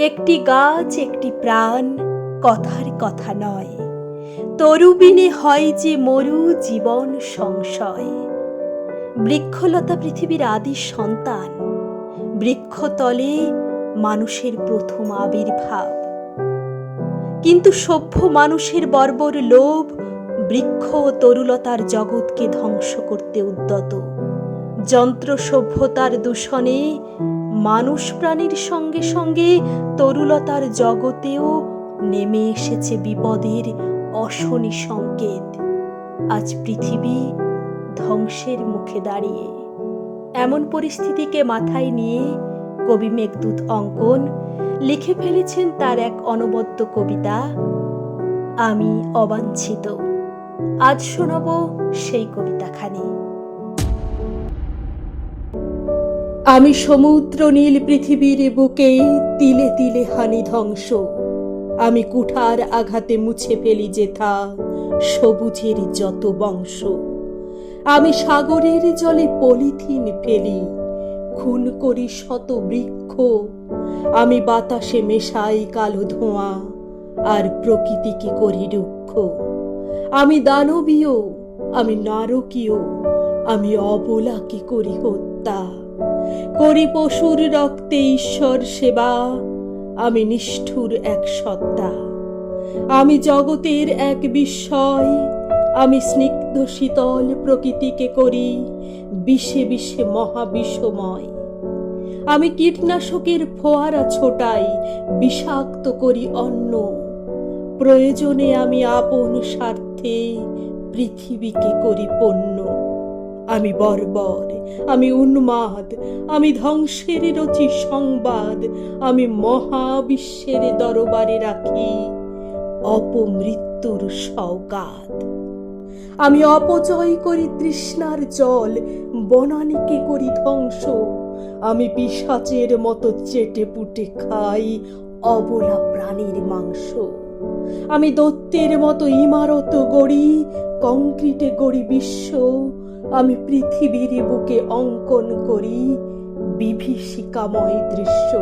একটি গাছ, একটি প্রাণ, কথার কথা নয়। তরুবিনে হয় যে মরু জীবন সংশয়। বৃক্ষলতা পৃথিবীর আদি সন্তান। বৃক্ষতলে মানুষের প্রথম আবির্ভাব। কিন্তু সভ্য মানুষের বর্বর লোভ বৃক্ষ ও তরুলতার জগৎকে ধ্বংস করতে উদ্যত। যন্ত্র সভ্যতার দূষণে মানুষ প্রাণীর সঙ্গে সঙ্গে তরুলতার জগতেও নেমে এসেছে বিপদের অশনি সংকেত। আজ পৃথিবী ধ্বংসের মুখে দাঁড়িয়ে। এমন পরিস্থিতিকে মাথায় নিয়ে কবি মেঘদূত অঙ্কন লিখে ফেলেছেন তার এক অনবদ্য কবিতা, আমি অবাঞ্ছিত। আজ শোনাব সেই কবিতাখানি। আমি সমুদ্র নীল পৃথিবীর বুকে তিলে তিলে হানি ধ্বংস। আমি কুঠার আঘাতে মুছে ফেলি যেথা সবুজের যত বংশ। আমি সাগরের জলে পলিথিন ফেলি, খুন করি শত বৃক্ষ। আমি বাতাসে মেশাই কালো ধোঁয়া, আর প্রকৃতিকে করি রুক্ষ? আমি দানবীয়, আমি নারকীয়, আমি অবলাকে করি হত্যা? করি পশুর রক্তে ঈশ্বর সেবা। আমি নিষ্ঠুর এক সত্তা। আমি জগতের এক বিস্ময়। আমি স্নিগ্ধ শীতল প্রকৃতিকে করি বিষে বিষে মহাবিষময়। আমি কীটনাশকের ফোয়ারা ছোটাই, বিষাক্ত করি অন্ন। প্রয়োজনে আমি আপন স্বার্থে পৃথিবীকে করি পণ্য। আমি বর্বর, আমি উন্মাদ, আমি ধ্বংসের রচি সংবাদ, আমি মহাবিশ্বের দরবারে রাখি অপমৃত্যুর সৌগাত আমি অপচয় করি তৃষ্ণার জল, বনানিকে করি ধ্বংস, আমি পিসাচের মতো চেটে পুটে খাই অবলা প্রাণীর মাংস। আমি দত্তের মতো ইমারত গড়ি, কংক্রিটে গড়ি বিশ্ব আমি পৃথিবীর বুকে অঙ্কন করি বিভীষিকাময় দৃশ্য।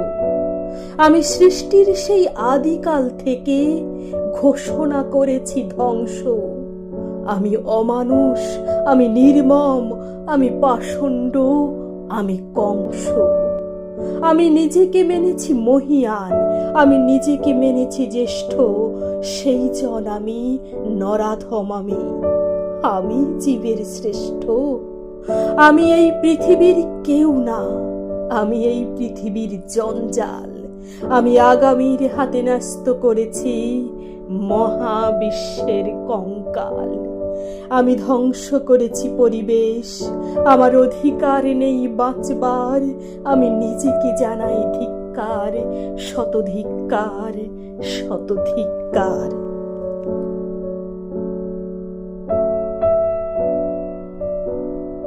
আমি সৃষ্টির সেই আদিকাল থেকে ঘোষণা করেছি ধ্বংস। আমি অমানুষ, আমি নির্মম, আমি পাষণ্ড, আমি কংস। আমি নিজেকে মেনেছি মহিয়ান, আমি নিজেকে মেনেছি জ্যেষ্ঠ, সেই জন আমি নরাধম আমি। আমি জীবের শ্রেষ্ঠ। আমি এই পৃথিবীর কেউ না। আমি এই পৃথিবীর জঞ্জাল। আমি আগামীর হাতে ন্যস্ত করেছি মহাবিশ্বের কঙ্কাল। আমি ধ্বংস করেছি পরিবেশ। আমার অধিকার নেই বাঁচবার। আমি নিজেকে জানাই ধিক্কার শত ধিক্কার শত ধিক্কার